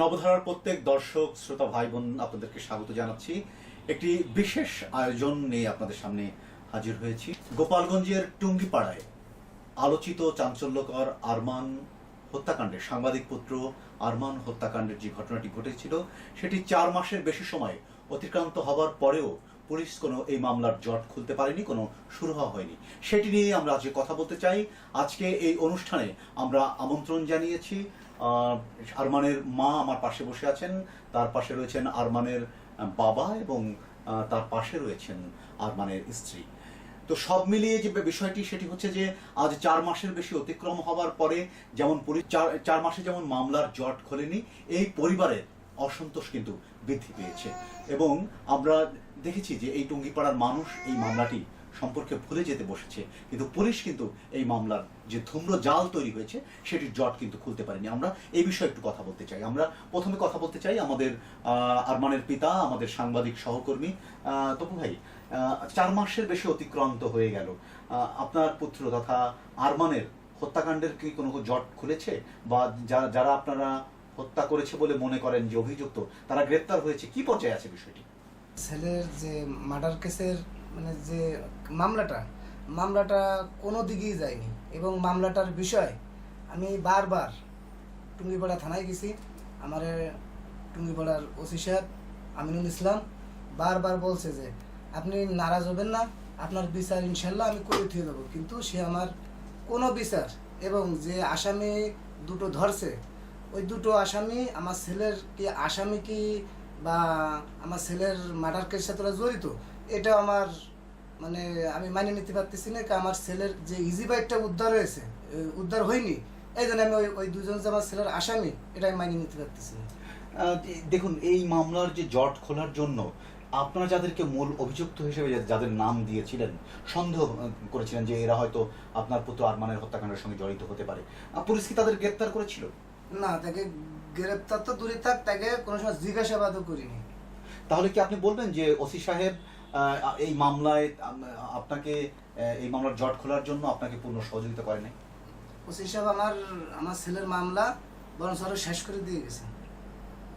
নবধারার প্রত্যেক দর্শক, শ্রোতা ভাই বোন আপনাদেরকে স্বাগত জানাচ্ছি। একটি বিশেষ আয়োজন নিয়ে আপনাদের সামনে হাজির হয়েছি। গোপালগঞ্জের টুঙ্গিপাড়ায় আলোচিত চাঞ্চল্যকর আরমান হত্যাকাণ্ডের সাংবাদিক পুত্র আরমান হত্যাকাণ্ডের যে ঘটনাটি ঘটেছিল, সেটি চার মাসের বেশি সময় অতিক্রান্ত হবার পরেও পুলিশ কোনো এই মামলার জট খুলতে পারেনি, কোনো শুরু হওয়া হয়নি। সেটি নিয়ে আমরা আজকে কথা বলতে চাই। আজকে এই অনুষ্ঠানে আমরা আমন্ত্রণ জানিয়েছি আরমানের মা আমার পাশে বসে আছেন, তার পাশে রয়েছেন আরমানের বাবা এবং তার পাশে রয়েছেন আরমানের স্ত্রী। তো সব মিলিয়ে যে বিষয়টি, সেটি হচ্ছে যে আজ চার মাসের বেশি অতিক্রম হওয়ার পরে যেমন চার মাসে যেমন মামলার জট খোলেনি, এই পরিবারের অসন্তোষ কিন্তু বৃদ্ধি পেয়েছে। এবং আমরা দেখেছি যে এই টুঙ্গিপাড়ার মানুষ এই মামলাটি সম্পর্কে ভুলে যেতে বসেছে। কিন্তু পুলিশ কিন্তু এই মামলার যে ধূম্র জাল তৈরি হয়েছে, সেটির জট কিন্তু খুলতে পারেনি। আমরা এই বিষয়ে একটু কথা বলতে চাই। আমরা প্রথমে কথা বলতে চাই আমাদের আরমানের পিতা, আমাদের সাংবাদিক সহকর্মী তপু ভাই। চার মাসের বেশি অতিক্রান্ত হয়ে গেল। আপনার পুত্র তথা আরমানের হত্যাকাণ্ডের কি কোনো জট খুলেছে? বা যারা আপনারা হত্যা করেছে বলে মনে করেন যে অভিযুক্ত, তারা গ্রেপ্তার হয়েছে? কি পর্যায়ে আছে বিষয়টি? ছেলের যে মার্ডার কেসের মানে যে মামলাটা মামলাটা কোনো দিকেই যায়নি। এবং মামলাটার বিষয় আমি বারবার টুঙ্গিপাড়া থানায় গেছি। আমার টুঙ্গিপাড়ার ওসি সাহেব আমিনুল ইসলাম বারবার বলছে যে, আপনি নারাজ হবেন না, আপনার বিচার ইনশাল্লাহ আমি করে দিয়ে দেবো। কিন্তু সে আমার কোনো বিচার এবং যে আসামি দুটো ধরছে, ওই দুটো আসামি আমার ছেলের কি, আসামি কি বা আমার ছেলের মার্ডার কেসের সাথে জড়িত এটা আমার মানে আমি মানিয়ে নিতে পারতেছি না আমার ছেলের যে ইজি বাইকটা উদ্ধার হয়েছে উদ্ধার হয়নি এই জন্য আমি ওই ওই দুজন যে আমার ছেলের আসামি এটা আমি মানিয়ে নিতে পারতেছি না। দেখুন এই মামলার যে জট খোলার জন্য আপনারা যাদেরকে মূল অভিযুক্ত হিসেবে যাদের নাম দিয়েছিলেন সন্দেহ করেছিলেন যে এরা হয়তো আপনার পুত্র আরমানের হত্যাকাণ্ডের সঙ্গে জড়িত হতে পারে। পুলিশ কি তাদের গ্রেপ্তার করেছিল? না তাকে গ্রেপ্তার তো দূরে থাক তাকে কোনো সময় জিজ্ঞাসাবাদও করিনি। তাহলে কি আপনি বলবেন যে ওসি সাহেব এই মামলায় আপনাকে এই মামলার জট খোলার জন্য আপনাকে পূর্ণ সহযোগিতা করে নাই? ওসি সাহেব আমার আমার ছেলের মামলা বরঞ্চ আরও শেষ করে দিয়ে গেছে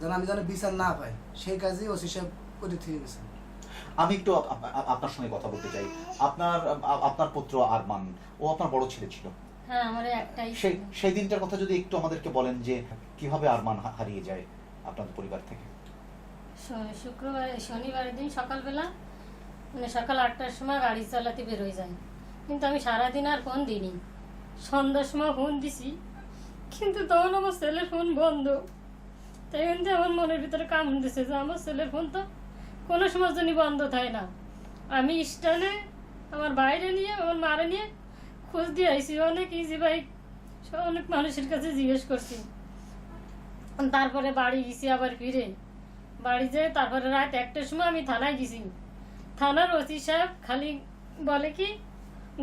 যেন আমি যেন বিচার না পাই সেই কাজই ওসি সাহেব করে দিয়ে গেছে আমি একটু আপ- আপ- আপনার সঙ্গে কথা বলতে চাই। আপনার আপনার পুত্র আরমান ও আপনার বড় ছেলে ছিল। হ্যাঁ আমার একটাই সেই সেই দিনটার কথা যদি একটু আমাদেরকে বলেন যে কীভাবে আরমান হারিয়ে যায় আপনাদের পরিবার থেকে? শুক্রবার শনিবারের দিন সকালবেলা মানে সকাল আটটার সময় গাড়ি চালাতে বেরোয় যায় কিন্তু আমি সারাদিন আর ফোন দিইনি। সন্ধ্যার সময় ফোন দিছি কিন্তু তখন আমার ছেলের ফোন বন্ধ। তাই কিন্তু আমার মনের ভিতরে কামড় দিছে যে আমার ছেলের ফোন তো কোনো সময় জন্য বন্ধ থাকে না। আমি স্টানে আমার বাইরে নিয়ে আমার মারে নিয়ে খোঁজ দিয়ে আইসি অনেক ইজি বাইক অনেক মানুষের কাছে জিজ্ঞেস করছি। তারপরে বাড়ি গেছি আবার ফিরে। বাড়ি যেয়ে তারপরে রাত একটার সময় আমি থানায় গেছি। থানার ওসি সাহেব খালি বলে কি,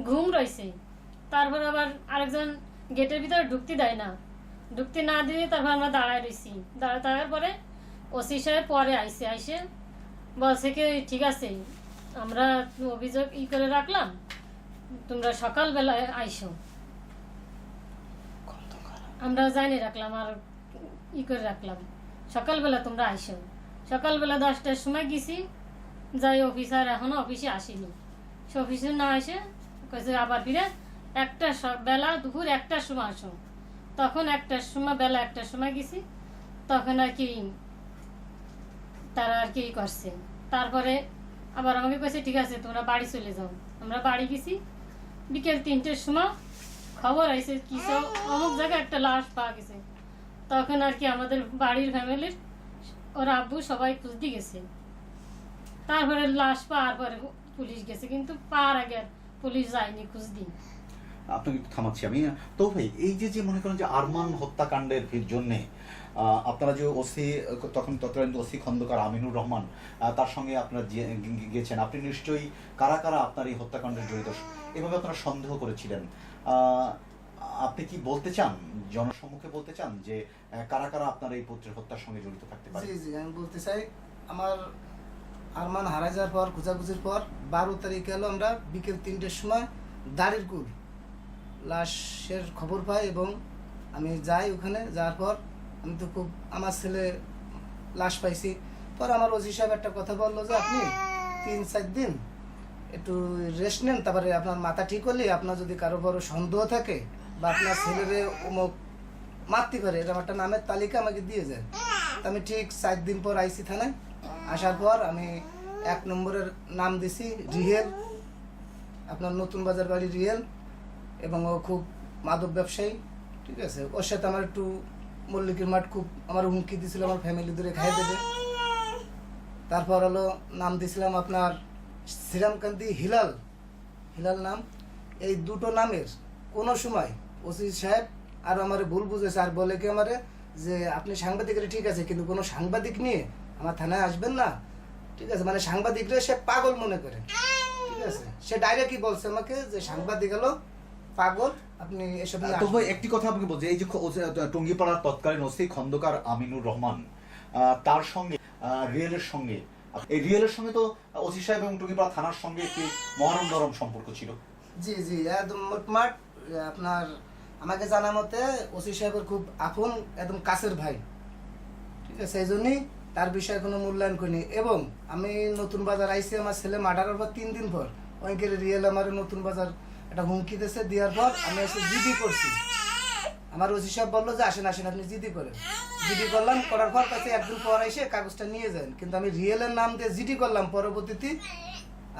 ঘুম রয়েছে। তারপর আবার আরেকজন গেটের ভিতরে ঢুকতে দেয় না। ঢুকতে না দিয়ে তারপর আমরা দাঁড়ায় রয়েছি। দাঁড়ায় থাকার পরে ওসি সাহেব পরে আইসে আইসে বলছে কি, ঠিক আছে, আমরা অভিযোগ ই করে রাখলাম। তোমরা সকালবেলায় আইসো। আমরা জানি রাখলাম আর ই করে রাখলাম। সকালবেলা তোমরা আইসো। সকালবেলা দশটার সময় গেছি, যাই অফিসার এখনও অফিসে আসেনি। সে অফিসে না আসে কইছে আবার ফিরে, একটা বেলা দুপুর একটার সময় আসো। তখন একটার সময়, বেলা একটার সময় গেছি। তখন আর কি তারা আর কি করছে। তারপরে আবার আমাকে কইছে, ঠিক আছে, তোমরা বাড়ি চলে যাও। আমরা বাড়ি গেছি বিকেল তিনটের সময় খবর আইছে কিছু অমুক জায়গায় একটা লাশ পাওয়া গেছে। তখন আর কি আমাদের বাড়ির ফ্যামিলির ওর আব্বু সবাই খুঁজতে গেছে। তারপরে লাশ পাওয়ার পরে পুলিশ গেছে, কিন্তু পাওয়ার আগে পুলিশ যায়নি খুঁজদি আপনাকে থামাচ্ছি আমি। তো ভাই এই যে যে মনে করেন যে আরমান হত্যাকাণ্ডের জন্য আপনারা যে ওসি, তখন তৎকালীন ওসি খন্দকার আমিনুর রহমান তার সঙ্গে আপনারা গিয়েছেন। আপনি নিশ্চয়ই কারা কারা আপনার এই হত্যাকাণ্ডে জড়িত? এভাবে আপনারা সন্দেহ করেছিলেন। আপনি কি বলতে চান, জনসম্মুখে বলতে চান যে কারা কারা আপনার এই পুত্রের হত্যার সঙ্গে জড়িত থাকতে পারে? জি জি, আমি বলতে চাই, আমার আরমান হারা যাওয়ার পর, খোঁজাখুঁজির পর, বারো তারিখ হলো আমরা বিকেল তিনটের সময় দাড়ির লাশের খবর পাই এবং আমি যাই ওখানে, যাওয়ার পর আমি তো খুব আমার ছেলে লাশ পাইছি। পরে আমার ওসি সাহেব একটা কথা বলল যে, আপনি তিন, চার দিন একটু রেস্ট নেন, তারপরে আপনার মাথা ঠিক হলে আপনার যদি কারও বড় সন্দেহ থাকে বা আপনার ছেলেরে অমুক মারতে পারে এরকম একটা নামের তালিকা আমাকে দিয়ে যায় আমি ঠিক চার দিন পর আইসি থানায়। আসার পর আমি এক নম্বরের নাম দিছি, রিহেল। আপনার নতুন বাজার বাড়ি রিয়েল এবং ও খুব মাদক ব্যবসায়ী, ঠিক আছে? ওর সাথে আমার একটু মল্লিকের মাঠ খুব আমার হুমকি দিছিল, আমার ফ্যামিলি দূরে খাই দেবে। তারপর হলো নাম দিছিলাম আপনার শ্রীরামকান্তি হিলাল। হিলাল নাম। এই দুটো নামের কোনো সময় ওসি সাহেব আর আমার ভুল বুঝেছে, আর বলে কি আমারে যে আপনি সাংবাদিকের ঠিক আছে, কিন্তু কোনো সাংবাদিক নিয়ে আমার থানায় আসবেন না। ঠিক আছে মানে সাংবাদিকরা সে পাগল মনে করে। ঠিক আছে, সে ডাইরেক্টই বলছে আমাকে যে সাংবাদিক হলো পাগল? আপনি এসব আসবেন। না। একটি কথা আপনাকে বলছি এই যে টঙ্গিপাড়ার তৎকালীন ওসি খন্দকার আমিনুর রহমান তার সঙ্গে রিয়েলের সঙ্গে এই রিয়েলের সঙ্গে তো ওসি সাহেব এবং টঙ্গিপাড়া থানার সঙ্গে একটি মহারম নরম সম্পর্ক ছিল। জি জি একদম মোটমাট আপনার আমাকে জানা মতে ওসি সাহেবের খুব আপন একদম কাছের ভাই। ঠিক আছে এই জন্যই তার বিষয়ে কোনো মূল্যায়ন করিনি। এবং আমি নতুন বাজার আইসি আমার ছেলে মার্ডারের পর তিন দিন পর অনেকের রিয়েল আমার নতুন বাজার একটা হুমকি দিয়েছে দেওয়ার পর আমি এসে জিডি করছি। আমার ওসি সাহেব বলল যে আসেন আসেন আপনি জিডি করেন। জিডি করলাম করার পর কাছে একদিন পর এসে কাগজটা নিয়ে যান। কিন্তু আমি রিয়েলের নাম দিয়ে জিডি করলাম পরবর্তীতে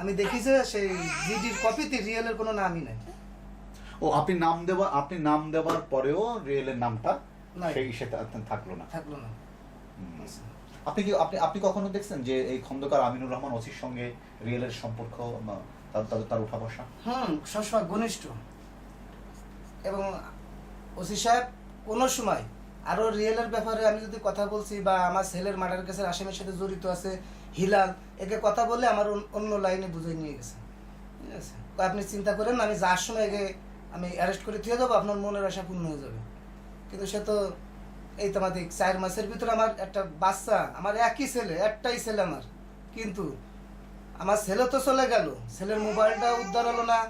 আমি দেখি যে সেই জিডির কপিতে রিয়েলের কোনো নামই নাই। ও আপনি নাম দেওয়া আপনি নাম দেওয়ার পরেও রিয়েলের নামটা। সেই সেটা থাকল না। থাকল না। আপনি কি আপনি আপনি কখনো দেখছেন যে এই খন্দকার আমিনুর রহমান ওসির সঙ্গে রিয়েলের সম্পর্ক তার তার- উঠা বসা হুম, সবসময় ঘনিষ্ঠ। এবং ওসি সাহেব, কোনো সময় আরও রিয়েলের ব্যাপারে আমি যদি কথা বলছি বা আমার ছেলের মার্ডার কেসের আসামির সাথে জড়িত আছে, হিলাল, একে কথা বললে আমার অন্য লাইনে বুঝে নিয়ে গেছে। ঠিক আছে? আপনি চিন্তা করেন আমি যার সময় একে আমি অ্যারেস্ট করে দিয়ে যাব আপনার মনের আশা পূর্ণ হয়ে যাবে। কিন্তু সে তো এই তো আমাদের চার মাসের ভিতরে আমার একটা বাচ্চা, আমার একই ছেলে, একটাই ছেলে আমার। কিন্তু আমার ছেলে তো চলে গেল। ছেলের মোবাইলটা উদ্ধার হলো না।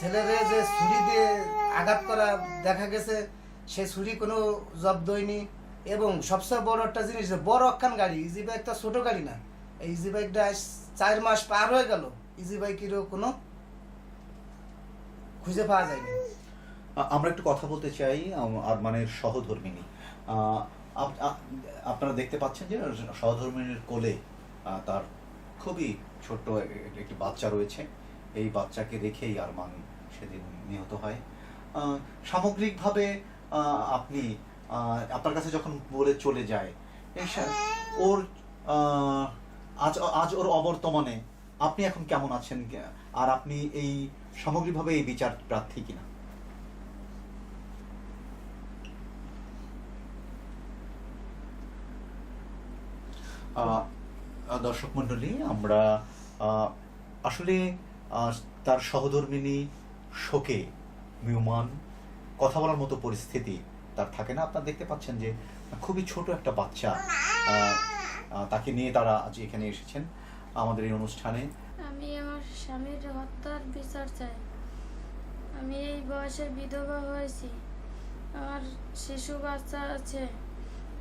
ছেলেরে যে ছুরি দিয়ে আঘাত করা দেখা গেছে, সে ছুরি কোনো জব্দ হয়নি। এবং সবচেয়ে বড় একটা জিনিস বড় একখান গাড়ি ইজি বাইক তো ছোট গাড়ি না। এই ইজি বাইকটা চার মাস পার হয়ে গেল। ইজি বাইকেরও কোনো খুঁজে পাওয়া যায়নি। আমরা একটু কথা বলতে চাই আর মানে সহধর্মিনী। আপ- আপনারা দেখতে পাচ্ছেন যে সহধর্মিনীর কোলে তার খুবই ছোট্ট একটি বাচ্চা রয়েছে। এই বাচ্চাকে রেখেই আরমান সেদিন নিহত হয়। সামগ্রিকভাবে আপনি আপনার কাছে যখন বলে চলে যায় ওর আজ আজ ওর অবর্তমানে আপনি এখন কেমন আছেন? আর আপনি এই সামগ্রিকভাবে এই বিচার প্রার্থী কিনা? আহ, দর্শক মন্ডলী আমরা আসলে তার সহধর্মিনী শোকে মিউমান কথা বলার মতো পরিস্থিতি তার থাকে না। আপনারা দেখতে পাচ্ছেন যে খুবই ছোট একটা বাচ্চা তাকে নিয়ে তারা আজ এখানে এসেছেন আমাদের এই অনুষ্ঠানে। আমি আমার স্বামীর হত্যার বিচার চাই। আমি এই বয়সে বিধবা হয়েছি। আমার শিশু বাচ্চা আছে।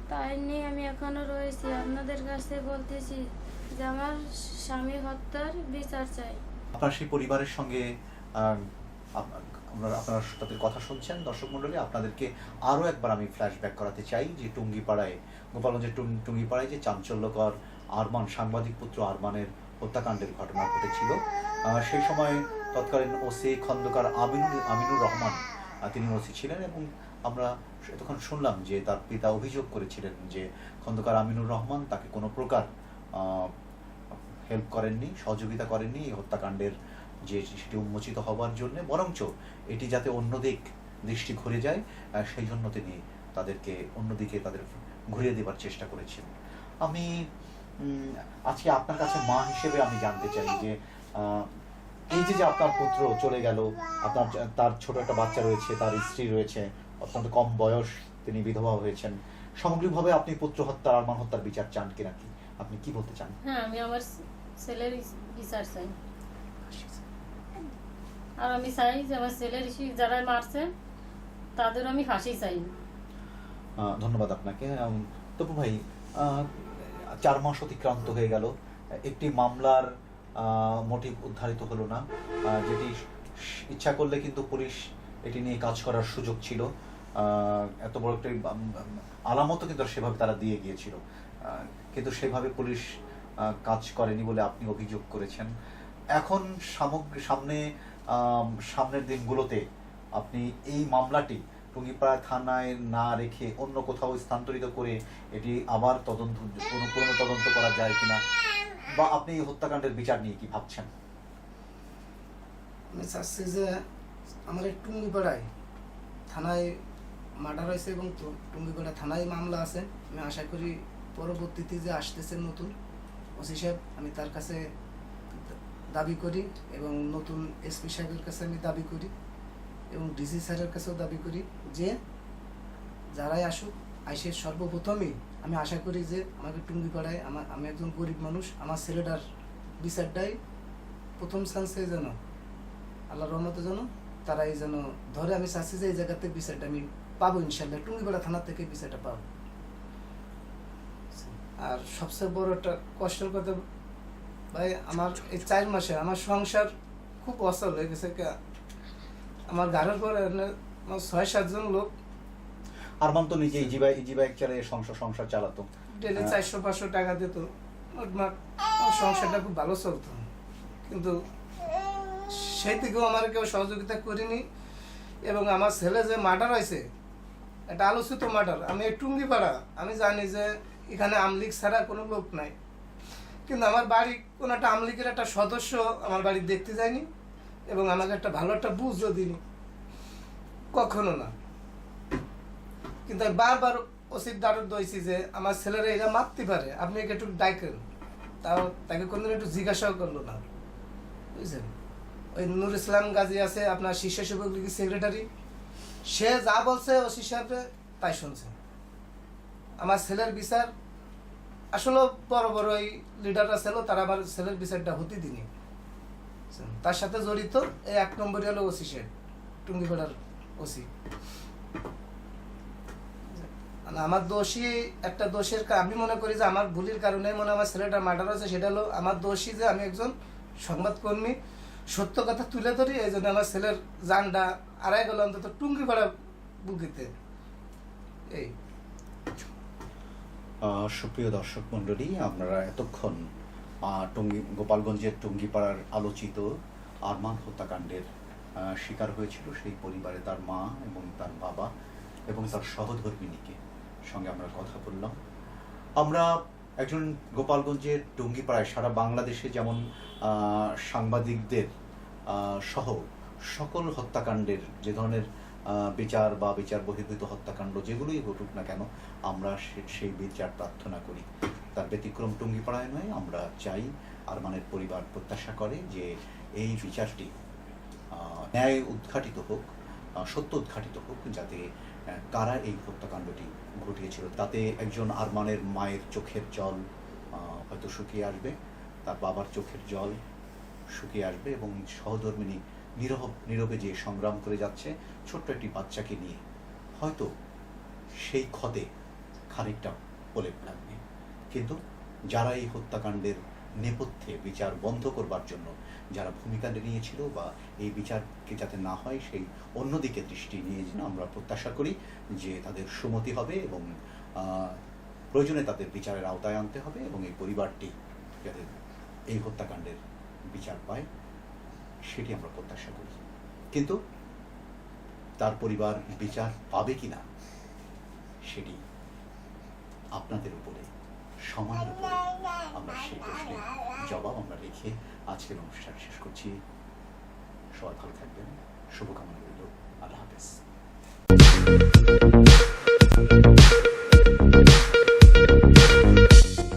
তাই নিয়ে আমি এখনও রয়েছি। আপনাদের কাছে বলতেছি যে আমার স্বামী হত্যার বিচার চাই। আপনার সেই পরিবারের সঙ্গে আপ- আপনারা তাদের কথা শুনছেন, দর্শক মন্ডলী আপনাদেরকে আরও একবার আমি ফ্ল্যাশব্যাক করাতে চাই যে টুঙ্গিপাড়ায়, গোপালগঞ্জের টুঙ্গিপাড়ায় যে চাঞ্চল্যকর আরমান, সাংবাদিক পুত্র আরমানের হত্যাকাণ্ডের ঘটনা ঘটেছিল সেই সময় তৎকালীন ওসি খন্দকার আমিনুর আমিনুর রহমান তিনি ওসি ছিলেন এবং আমরা তখন শুনলাম যে তার পিতা অভিযোগ করেছিলেন যে খন্দকার আমিনুর রহমান তাকে কোনো প্রকার হেল্প করেননি, সহযোগিতা করেননি এই হত্যাকাণ্ডের যে সেটি উন্মোচিত হবার জন্য, বরঞ্চ এটি যাতে অন্যদিক দৃষ্টি ঘুরে যায় সেই জন্য তিনি তাদেরকে অন্যদিকে তাদের ঘুরিয়ে দেবার চেষ্টা করেছেন। আমি আজকে আপনার কাছে মা হিসেবে আমি জানতে চাই যে এই যে যে আপনার পুত্র চলে গেল, আপনার তার ছোট একটা বাচ্চা রয়েছে, তার স্ত্রী রয়েছে, অত্যন্ত কম বয়স তিনি বিধবা হয়েছেন, সামগ্রিকভাবে আপনি পুত্র হত্যা আরমান হত্যার বিচার চান কিনা কি? আপনি কি বলতে চান? হ্যাঁ আমি আমার ছেলের বিচার চাই আর আমি চাই যে আমার ছেলের যারা মারছে তাদের আমি ফাঁসি চাই ধন্যবাদ আপনাকে তপু ভাই চার মাস অতিক্রান্ত হয়ে গেল একটি মামলার মোটিভ উদ্ধারিত হলো না যেটি ইচ্ছা করলে কিন্তু পুলিশ এটি নিয়ে কাজ করার সুযোগ ছিল এত বড় একটি আলামতও কিন্তু সেভাবে তারা দিয়ে গিয়েছিল কিন্তু সেভাবে পুলিশ কাজ করেনি বলে আপনি অভিযোগ করেছেন। এখন সামনে সামনের দিনগুলোতে আপনি এই মামলাটি টুঙ্গিপাড়া থানায় না রেখে অন্য কোথাও স্থানান্তরিত করে এটি আবার তদন্ত, কোনো পুনঃ তদন্ত করা যায় কিনা? বা আপনি এই হত্যাকাণ্ডের বিচার নিয়ে কি ভাবছেন? আমি চাচ্ছি যে এই টুঙ্গিপাড়ায় থানায় মার্ডার হয়েছে এবং টুঙ্গিপাড়া থানায় মামলা আছে। আমি আশা করি পরবর্তীতে যে আসতেছে নতুন ওসি সাহেব আমি তার কাছে দাবি করি এবং নতুন এসপি সাহেবের কাছে আমি দাবি করি এবং ডিসি স্যারের কাছেও দাবি করি যে যারাই আসুক, আইসে সর্বপ্রথমই আমি আশা করি যে আমাকে টুঙ্গিপাড়ায় আমার আমি একজন গরিব মানুষ, আমার ছেলেটার বিচারটাই প্রথম চান্সে যেন আল্লাহ রহমতে যেন তারাই যেন ধরে আমি চাচ্ছি যে এই জায়গাতে বিচারটা আমি পাবো ইনশাল্লাহ। টুঙ্গিপাড়া থানার থেকে বিচারটা পাবো। আর সবচেয়ে বড় একটা কষ্টের কথা ভাই আমার এই চার মাসে আমার সংসার খুব অচল হয়ে গেছে আমার ঘরের পর আমার ছয় সাতজন লোক। আরমান তো নিজে ইজি বাইক ইজি চালিয়ে সংসার সংসার চালাতো। ডেলি হ্যাঁ। চারশো পাঁচশো টাকা দিত। আমার সংসারটা খুব ভালো চলতো। কিন্তু সেই থেকেও আমার কেউ সহযোগিতা করিনি। এবং আমার ছেলে যে মার্ডার হয়েছে এটা আলোচিত মার্ডার। আমি এই টুঙ্গিপাড়া আমি জানি যে এখানে আমলিক ছাড়া কোনো লোক নাই। কিন্তু আমার বাড়ি, কোনো একটা আমলিকের একটা সদস্য আমার বাড়ি দেখতে যায়নি এবং আমাকে একটা ভালো একটা বুঝও দিনি কখনো না। কিন্তু বারবার ওসির দ্বারা দইছি যে আমার ছেলেরা এরা মারতে পারে। আপনি একে একটু ডাকেন তাও তাকে কোনদিন একটু জিজ্ঞাসাও করল না। বুঝছেন? ওই নুর ইসলাম গাজী আছে, আপনার শীর্ষ সেবক লীগের সেক্রেটারি সে যা বলছে ওসি সাহেবে তাই শুনছে আমার ছেলের বিচার, আসলে বড় বড় ওই লিডাররা ছিল, তারা আমার ছেলের বিচারটা হতে দিনি। তার সাথে জড়িত এই এক নম্বরই হলো ওসি সাহেব টুঙ্গিপাড়ার ওসি। আমার দোষী, একটা দোষের আমি মনে করি যে আমার ভুলের কারণে মনে আমার ছেলেটা মার্ডার হয়েছে, সেটা হলো আমার দোষী যে আমি একজন সংবাদকর্মী, সত্য কথা তুলে ধরি, এই জন্য আমার ছেলের জানটা আড়াই গেল অন্তত টুঙ্গি ভাড়া বুকিতে এই। সুপ্রিয় দর্শক মণ্ডলী, আপনারা এতক্ষণ টঙ্গী, গোপালগঞ্জের টঙ্গিপাড়ার আলোচিত আরমান হত্যাকাণ্ডের শিকার হয়েছিল সেই পরিবারে তার মা এবং তার বাবা এবং তার সহধর্মিনীকে। সঙ্গে আমরা কথা বললাম। আমরা একজন গোপালগঞ্জের টঙ্গিপাড়ায় সারা বাংলাদেশে যেমন সাংবাদিকদের সহ সকল হত্যাকাণ্ডের যে ধরনের বিচার বা বিচার বহির্ভূত হত্যাকাণ্ড যেগুলোই ঘটুক না কেন, আমরা সেই বিচার প্রার্থনা করি। তার ব্যতিক্রম টঙ্গিপাড়ায় নয়, আমরা চাই আরমানের পরিবার প্রত্যাশা করে যে এই বিচারটি ন্যায় উদ্ঘাটিত হোক সত্য উদ্ঘাটিত হোক, যাতে কারা এই হত্যাকাণ্ডটি ঘটিয়েছিল। তাতে একজন আরমানের মায়ের চোখের জল হয়তো শুকিয়ে আসবে, তার বাবার চোখের জল শুকিয়ে আসবে এবং সহধর্মিনী নীরব নীরবে যে সংগ্রাম করে যাচ্ছে, ছোট্ট একটি বাচ্চাকে নিয়ে। হয়তো সেই ক্ষতে খানিকটা প্রলেপ লাগবে। কিন্তু যারা এই হত্যাকাণ্ডের নেপথ্যে বিচার বন্ধ করবার জন্য, যারা ভূমিকা নিয়েছিল বা এই বিচারকে যাতে না হয়, সেই অন্যদিকে দৃষ্টি নিয়ে যেন আমরা প্রত্যাশা করি যে তাদের সুমতি হবে এবং প্রয়োজনে তাদের বিচারের আওতায় আনতে হবে এবং এই পরিবারটি যাতে এই হত্যাকাণ্ডের বিচার পায়। সেটি আমরা প্রত্যাশা করি। কিন্তু তার পরিবার বিচার পাবে কিনা, সেটি আপনাদের উপরে সময়ের উপরে আমরা সেই প্রশ্নের জবাব আমরা রেখে আজকের অনুষ্ঠান শেষ করছি। সবাই ভালো থাকবেন। শুভকামনা রইল। আল্লাহ হাফেজ।